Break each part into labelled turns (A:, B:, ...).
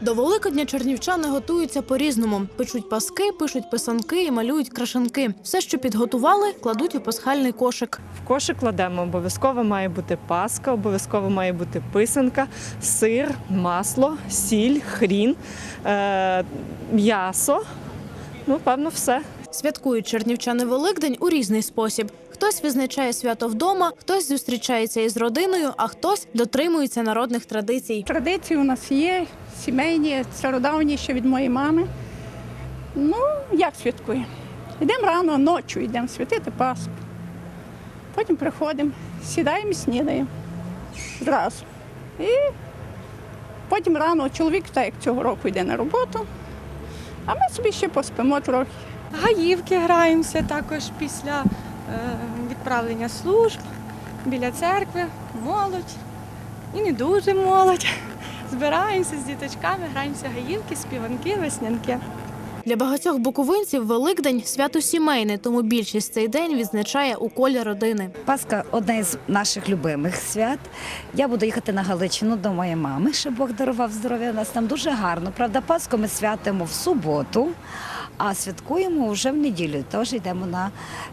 A: До Великодня чернівчани готуються по-різному. Печуть паски, пишуть писанки і малюють крашанки. Все, що підготували, кладуть у пасхальний кошик.
B: В кошик кладемо обов'язково має бути паска, обов'язково має бути писанка, сир, масло, сіль, хрін, е- м'ясо. Ну, певно, все.
A: Святкують чернівчани Великдень у різний спосіб. Хтось відзначає свято вдома, хтось зустрічається із родиною, а хтось дотримується народних традицій.
C: Традиції у нас є, сімейні, стародавні ще від моєї мами. Ну, як святкуємо? Йдемо рано, ночі йдемо святити Пасху. Потім приходимо, сідаємо і снідаємо зразу. І потім рано чоловік, так як цього року йде на роботу, а ми собі ще поспимо трохи.
D: Гаївки граємося також після е, відправлення служб біля церкви, молодь і не дуже молодь. Збираємося з діточками, граємося гаївки, співанки, веснянки.
A: Для багатьох буковинців Великдень свято сімейне, тому більшість цей день відзначає у колі родини.
E: Пасха одне з наших любимих свят. Я буду їхати на Галичину до моєї мами, щоб Бог дарував здоров'я. У нас там дуже гарно. Правда, Пасху ми святимо в суботу, а святкуємо вже в неділю. Теж йдемо на,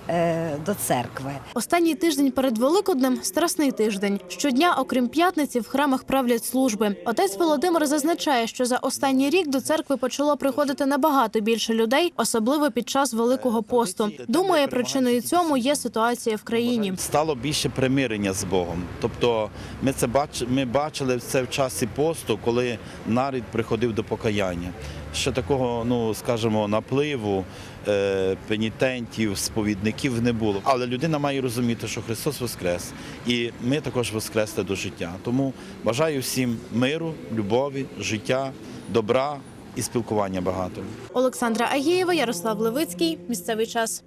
E: е, до церкви.
A: Останній тиждень перед Великоднем страсний тиждень. Щодня, окрім п'ятниці, в храмах правлять служби. Отець Володимир зазначає, що за останній рік до церкви почало приходити набагато більше людей, особливо під час Великого посту. Думає, причиною цьому є ситуація в країні.
F: Стало більше примирення з Богом. Тобто ми це бач, ми бачили це в часі посту, коли нарід приходив до покаяння. Ще такого, ну скажімо, напливу е, пенітентів, сповідників не було. Але людина має розуміти, що Христос воскрес, і ми також воскресли до життя. Тому бажаю всім миру, любові, життя, добра і спілкування багато.
A: Олександра Агієва, Ярослав Левицький. Місцевий час.